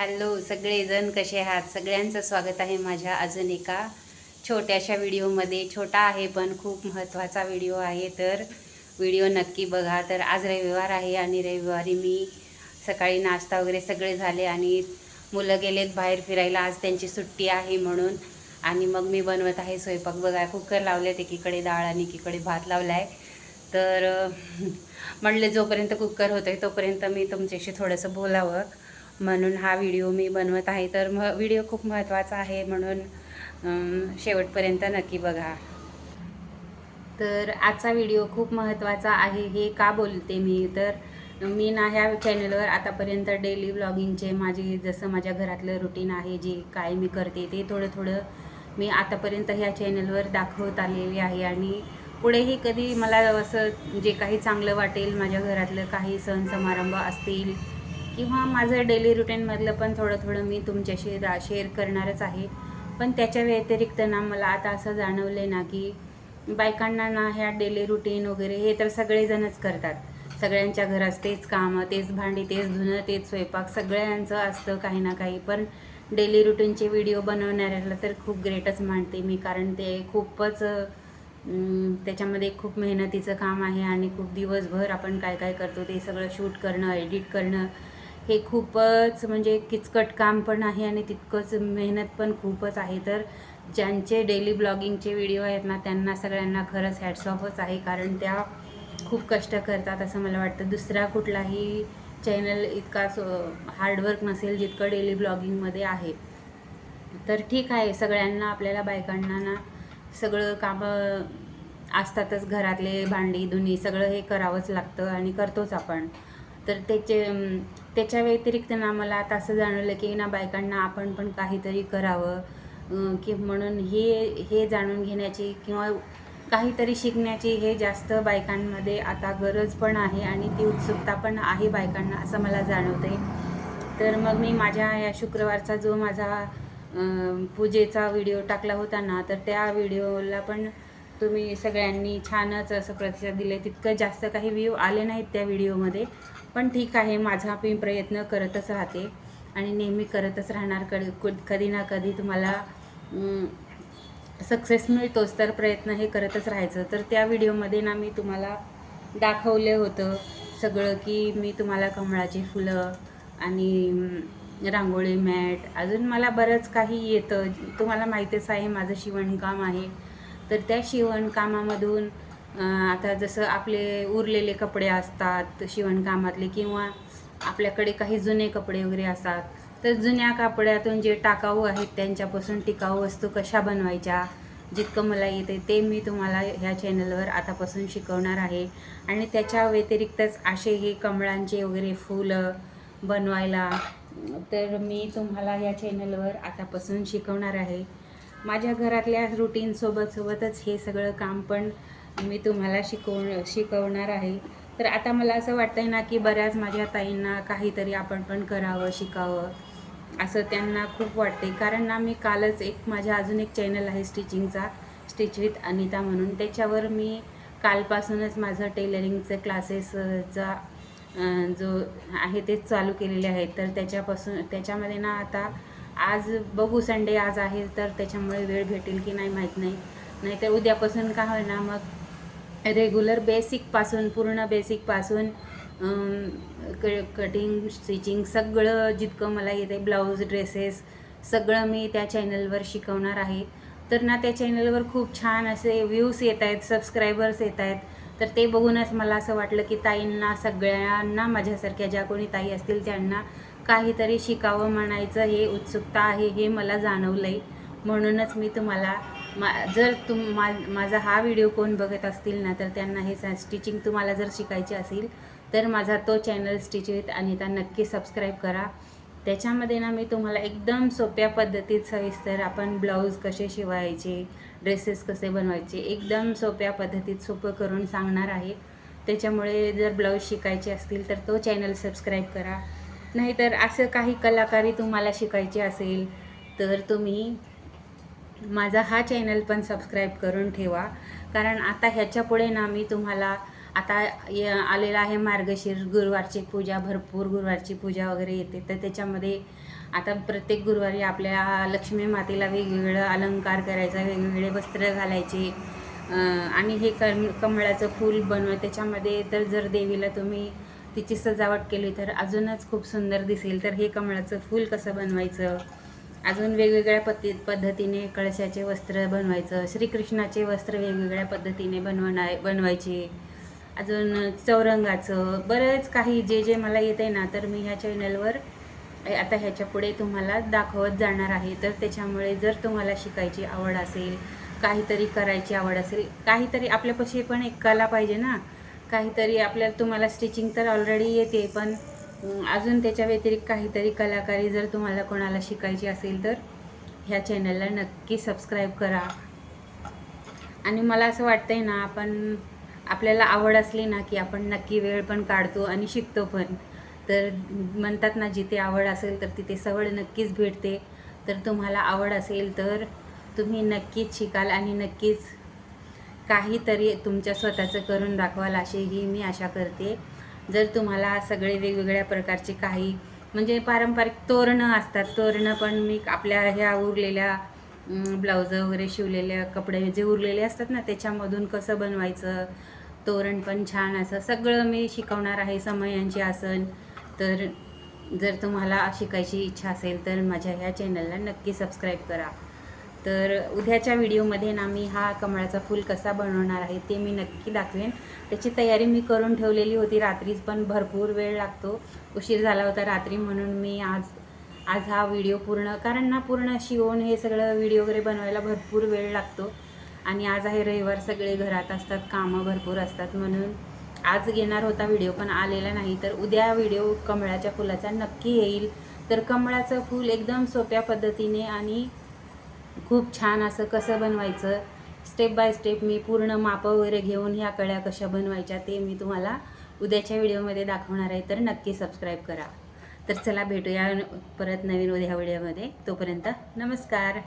Hello सगळेजण कसे आहात? सगळ्यांचं स्वागत आहे माझ्या अजून एका छोट्याशा व्हिडिओमध्ये. छोटा आहे पण खूप महत्त्वाचा व्हिडिओ आहे तर व्हिडिओ नक्की बघा. तर आज रविवार आहे आणि रविवारी मी सकाळी नाश्ता वगैरे सगळे झाले आणि मुलं गेलेत बाहेर फिरायला. आज त्यांची सुट्टी आहे म्हणून आणि मग मी बनवत आहे स्वयंपाक. बघा कुकर लावलेत एकीकडे डाळ आणि एकीकडे भात लावला आहे तर म्हणले जोपर्यंत कुकर होतं आहे तोपर्यंत मी तुमच्याशी थोडंसं बोलावं. म्हणून हा व्हिडिओ मी बनवत आहे. तर मग व्हिडिओ खूप महत्त्वाचा आहे म्हणून शेवटपर्यंत नक्की बघा. तर आजचा व्हिडिओ खूप महत्त्वाचा आहे हे का बोलते मी? तर मी ना ह्या चॅनलवर आतापर्यंत डेली ब्लॉगिंगचे माझे जसं माझ्या घरातलं रुटीन आहे जे काय मी करते ते थोडं थोडं मी आतापर्यंत ह्या चॅनलवर दाखवत आलेली आहे. आणि पुढेही कधी मला असं जे काही चांगलं वाटेल माझ्या घरातलं काही सण समारंभ असतील किंवा माझं डेली रुटीनमधलं पण थोडं थोडं मी तुमच्याशी रा शेअर करणारच आहे. पण त्याच्या व्यतिरिक्त ना मला आता असं जाणवलं आहे ना की बायकांना ना ह्या डेली रुटीन वगैरे हे तर सगळेजणच करतात. सगळ्यांच्या घरात तेच कामं तेच भांडी तेच धुणं तेच स्वयंपाक सगळ्यांचं असतं काही ना काही. पण डेली रुटीनचे व्हिडिओ बनवणाऱ्याला तर खूप ग्रेटच मानते मी कारण ते खूपच त्याच्यामध्ये खूप मेहनतीचं काम आहे आणि खूप दिवसभर आपण काय काय करतो ते सगळं शूट करणं एडिट करणं हे खूपच म्हणजे किचकट काम पण आहे आणि तितकंच मेहनत पण खूपच आहे. तर ज्यांचे डेली ब्लॉगिंगचे व्हिडिओ आहेत ना त्यांना सगळ्यांना खरंच हॅट्सऑफच आहे. कारण त्या खूप कष्ट करतात असं मला वाटतं. दुसरा कुठलाही चॅनल इतका सो हार्डवर्क नसेल जितकं डेली ब्लॉगिंगमध्ये आहे. तर ठीक आहे सगळ्यांना आपल्याला बायकांना ना सगळं कामं असतातच घरातले भांडी धुणी सगळं हे करावंच लागतं आणि करतोच आपण. तर त्याचे त्याच्या व्यतिरिक्त ना मला आता असं जाणवलं की ना बायकांना आपण पण काहीतरी करावं. की म्हणून हे हे जाणून घेण्याची किंवा काहीतरी शिकण्याची हे जास्त बायकांमध्ये आता गरज पण आहे आणि ती उत्सुकता पण आहे बायकांना असं मला जाणवते तर मग मी माझ्या या शुक्रवारचा जो माझा पूजेचा व्हिडिओ टाकला होता ना तर त्या व्हिडिओला पण तुम्ही सगळ्यांनी छानच असं प्रतिसाद दिले तितकं जास्त काही व्ह्यू आले नाहीत त्या व्हिडिओमध्ये पण ठीक आहे माझा मी प्रयत्न करतच राहते. आणि नेहमी करतच राहणार कधी कधी ना कधी तुम्हाला सक्सेस मिळतोच. तर प्रयत्न हे करतच राहायचं. तर त्या व्हिडिओमध्ये ना मी तुम्हाला दाखवले होतं सगळं की मी तुम्हाला कमळाची फुलं आणि रांगोळी मॅट. अजून मला बरंच काही येतं. तुम्हाला माहीतच आहे माझं शिवणकाम आहे. तर त्या शिवणकामामधून आता जसं आपले उरलेले कपडे असतात शिवणकामातले किंवा आपल्याकडे काही जुने कपडे वगैरे असतात तर जुन्या कपड्यातून जे टाकाऊ आहेत त्यांच्यापासून टिकाऊ वस्तू कशा बनवायच्या जितकं मला येते ते मी तुम्हाला ह्या चॅनलवर आतापासून शिकवणार आहे. आणि त्याच्या व्यतिरिक्तच असे हे कमळांचे वगैरे फुलं बनवायला तर मी तुम्हाला या चॅनलवर आतापासून शिकवणार आहे. माझ्या घरातल्या रुटीनसोबत सोबतच हे सगळं काम पण मी तुम्हाला शिकव शिकवणार आहे. तर आता मला असं वाटतंय ना की बऱ्याच माझ्या ताईंना काहीतरी आपण पण करावं शिकावं असं त्यांना खूप वाटते कारण ना मी कालच एक माझ्या अजून एक चॅनल आहे स्टिचिंगचा स्टिच विथ अनिता म्हणून. त्याच्यावर मी कालपासूनच माझं टेलरिंगचं क्लासेसचा जो आहे तेच चालू केलेले आहेत. तर त्याच्यापासून त्याच्यामध्ये ना आता आज बघू संडे आज आहे तर त्याच्यामुळे वेळ भेटेल की नाही माहीत नाही. नाहीतर उद्यापासून का होईना मग रेग्युलर बेसिकपासून पूर्ण बेसिकपासून क कटिंग स्टिचिंग सगळं जितकं मला येते ब्लाऊज ड्रेसेस सगळं मी त्या चॅनलवर शिकवणार आहे. तर ना त्या चॅनलवर खूप छान असे व्ह्यूज येत आहेत सबस्क्रायबर्स येत आहेत. तर ते बघूनच मला असं वाटलं की ताईंना सगळ्यांना माझ्यासारख्या ज्या कोणी ताई असतील त्यांना काहीतरी शिकावं म्हणायचं हे उत्सुकता आहे हे मला जाणवलं आहे म्हणूनच मी तुम्हाला मा जर तुम मा माझा हा व्हिडिओ कोण बघत असतील ना तर त्यांना हे स्टिचिंग तुम्हाला जर शिकायची असेल तर माझा तो चॅनल स्टिच विथ अनिता नक्की सबस्क्राईब करा. त्याच्यामध्ये ना मी तुम्हाला एकदम सोप्या पद्धतीत सविस्तर आपण ब्लाऊज कसे शिवायचे ड्रेसेस कसे बनवायचे एकदम सोप्या पद्धतीत सोपं करून सांगणार आहे. त्याच्यामुळे जर ब्लाऊज शिकायचे असतील तर तो चॅनल सबस्क्राईब करा. नाहीतर असं काही कलाकारी तुम्हाला शिकायची असेल तर तुम्ही माझा हा चॅनल पण सबस्क्राईब करून ठेवा. कारण आता ह्याच्यापुढे ना मी तुम्हाला आता य आलेला आहे मार्गशीर्ष गुरुवारची पूजा भरपूर गुरुवारची पूजा वगैरे येते. तर त्याच्यामध्ये आता प्रत्येक गुरुवारी आपल्या लक्ष्मी मातेला वेगवेगळं अलंकार करायचा वेगवेगळे वस्त्र घालायचे. आणि हे कम कमळाचं फूल बनव. त्याच्यामध्ये तर जर देवीला तुम्ही तिची सजावट केली तर अजूनच खूप सुंदर दिसेल. तर हे कमळाचं फूल कसं बनवायचं? अजून वेगवेगळ्या पद्धती पद्धतीने कळशाचे वस्त्र बनवायचं. श्रीकृष्णाचे वस्त्र वेगवेगळ्या पद्धतीने बनवणार बनवायचे. अजून चौरंगाचं. बरंच काही जे जे मला येत आहे ना तर मी ह्या चॅनलवर आता ह्याच्या पुढे तुम्हाला दाखवत जाणार आहे. तर त्याच्यामुळे जर तुम्हाला शिकायची आवड असेल काहीतरी करायची आवड असेल काहीतरी आपल्यापाशी पण एक कला पाहिजे ना. काहीतरी आपल्याला तुम्हाला स्टिचिंग तर ऑलरेडी येते पण अजून त्याच्या व्यतिरिक्त काहीतरी कलाकारी जर तुम्हाला कोणाला शिकायची असेल तर ह्या चॅनलला नक्की सबस्क्राईब करा. आणि मला असं वाटतं आहे ना आपण आपल्याला आवड असली ना की आपण नक्की वेळ पण काढतो आणि शिकतो पण. तर म्हणतात ना जिथे आवड असेल तर तिथे सवड नक्कीच भेटते. तर तुम्हाला आवड असेल तर तुम्ही नक्कीच शिकाल आणि नक्कीच काहीतरी तुमच्या स्वतःचं करून दाखवाल अशीही मी आशा करते. जर तुम्हाला सगळे वेगवेगळ्या प्रकारचे काही म्हणजे पारंपरिक तोरणं असतात तोरणं पण मी आपल्या ह्या उरलेल्या ब्लाऊज वगैरे शिवलेल्या कपडे जे उरलेले असतात ना त्याच्यामधून कसं बनवायचं तोरण पण छान असं सगळं मी शिकवणार आहे समयांचे आसन. तर जर तुम्हाला शिकायची इच्छा असेल तर माझ्या ह्या चॅनलला नक्की सबस्क्राईब करा. तर उद्याच्या व्हिडिओमध्ये ना मी हा कमळाचा फूल कसा बनवणार आहे ते मी नक्की दाखवेन. त्याची तयारी मी करून ठेवलेली होती. रात्रीच पण भरपूर वेळ लागतो. उशीर झाला होता रात्री म्हणून मी आज आज हा व्हिडिओ पूर्ण कारण ना पूर्ण शिवून हे सगळं व्हिडिओ वगैरे बनवायला भरपूर वेळ लागतो. आणि आज आहे रविवार सगळे घरात असतात कामं भरपूर असतात म्हणून आज घेणार होता व्हिडिओ पण आलेला नाही. तर उद्या व्हिडिओ कमळाच्या फुलाचा नक्की येईल. तर कमळाचं फूल एकदम सोप्या पद्धतीने आणि खूप छान असं कसं बनवायचं? स्टेप बाय स्टेप मी पूर्ण मापं वगैरे घेऊन ह्या कळ्या कशा बनवायच्या ते मी तुम्हाला उद्याच्या व्हिडिओमध्ये दाखवणार आहे तर नक्की सबस्क्राईब करा. तर चला भेटूया परत नवीन उद्या व्हिडिओमध्ये. तोपर्यंत नमस्कार.